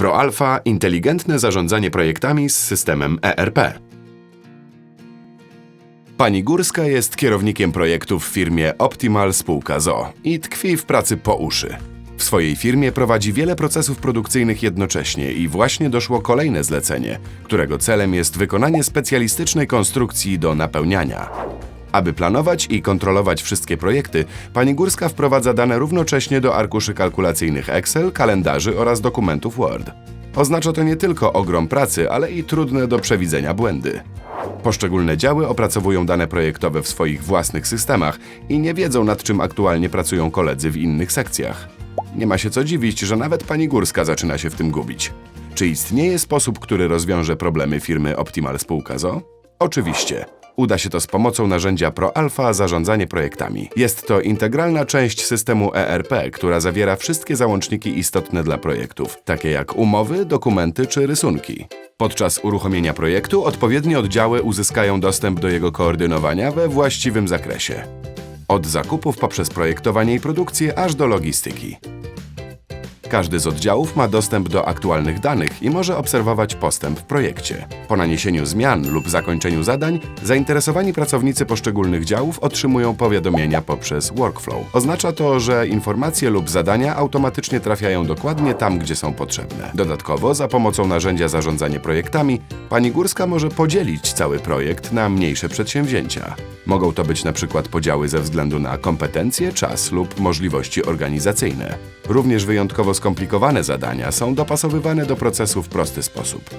ProAlpha inteligentne zarządzanie projektami z systemem ERP. Pani Górska jest kierownikiem projektów w firmie Optimal Spółka ZO i tkwi w pracy po uszy. W swojej firmie prowadzi wiele procesów produkcyjnych jednocześnie i właśnie doszło kolejne zlecenie, którego celem jest wykonanie specjalistycznej konstrukcji do napełniania. Aby planować i kontrolować wszystkie projekty, pani Górska wprowadza dane równocześnie do arkuszy kalkulacyjnych Excel, kalendarzy oraz dokumentów Word. Oznacza to nie tylko ogrom pracy, ale i trudne do przewidzenia błędy. Poszczególne działy opracowują dane projektowe w swoich własnych systemach i nie wiedzą nad czym aktualnie pracują koledzy w innych sekcjach. Nie ma się co dziwić, że nawet pani Górska zaczyna się w tym gubić. Czy istnieje sposób, który rozwiąże problemy firmy Optimal Spółka ZO? Oczywiście. Uda się to z pomocą narzędzia ProAlpha Zarządzanie projektami. Jest to integralna część systemu ERP, która zawiera wszystkie załączniki istotne dla projektów, takie jak umowy, dokumenty czy rysunki. Podczas uruchomienia projektu odpowiednie oddziały uzyskają dostęp do jego koordynowania we właściwym zakresie. Od zakupów poprzez projektowanie i produkcję aż do logistyki. Każdy z oddziałów ma dostęp do aktualnych danych i może obserwować postęp w projekcie. Po naniesieniu zmian lub zakończeniu zadań, zainteresowani pracownicy poszczególnych działów otrzymują powiadomienia poprzez workflow. Oznacza to, że informacje lub zadania automatycznie trafiają dokładnie tam, gdzie są potrzebne. Dodatkowo, za pomocą narzędzia zarządzanie projektami, pani Górska może podzielić cały projekt na mniejsze przedsięwzięcia. Mogą to być na przykład podziały ze względu na kompetencje, czas lub możliwości organizacyjne. Również wyjątkowo skomplikowane zadania są dopasowywane do procesu w prosty sposób.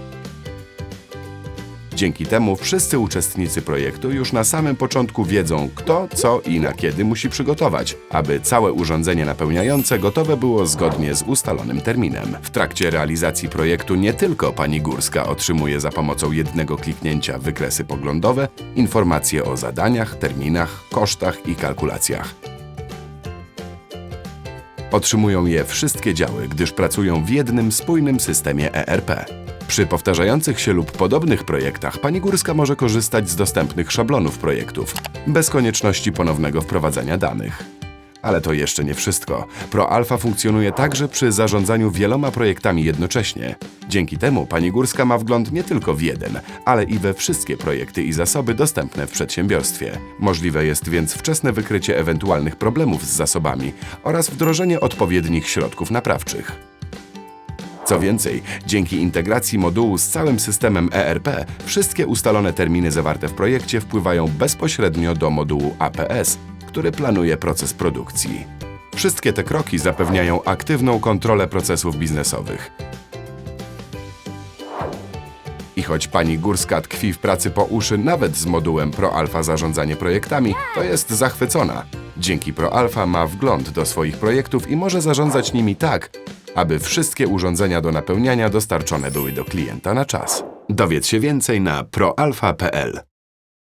Dzięki temu wszyscy uczestnicy projektu już na samym początku wiedzą, kto, co i na kiedy musi przygotować, aby całe urządzenie napełniające gotowe było zgodnie z ustalonym terminem. W trakcie realizacji projektu nie tylko pani Górska otrzymuje za pomocą jednego kliknięcia wykresy poglądowe, informacje o zadaniach, terminach, kosztach i kalkulacjach. Otrzymują je wszystkie działy, gdyż pracują w jednym spójnym systemie ERP. Przy powtarzających się lub podobnych projektach pani Górska może korzystać z dostępnych szablonów projektów, bez konieczności ponownego wprowadzania danych. Ale to jeszcze nie wszystko. ProAlpha funkcjonuje także przy zarządzaniu wieloma projektami jednocześnie. Dzięki temu pani Górska ma wgląd nie tylko w jeden, ale i we wszystkie projekty i zasoby dostępne w przedsiębiorstwie. Możliwe jest więc wczesne wykrycie ewentualnych problemów z zasobami oraz wdrożenie odpowiednich środków naprawczych. Co więcej, dzięki integracji modułu z całym systemem ERP, wszystkie ustalone terminy zawarte w projekcie wpływają bezpośrednio do modułu APS, który planuje proces produkcji. Wszystkie te kroki zapewniają aktywną kontrolę procesów biznesowych. I choć pani Górska tkwi w pracy po uszy nawet z modułem ProAlpha Zarządzanie projektami, to jest zachwycona. Dzięki ProAlpha ma wgląd do swoich projektów i może zarządzać nimi tak, aby wszystkie urządzenia do napełniania dostarczone były do klienta na czas. Dowiedz się więcej na proalpha.pl.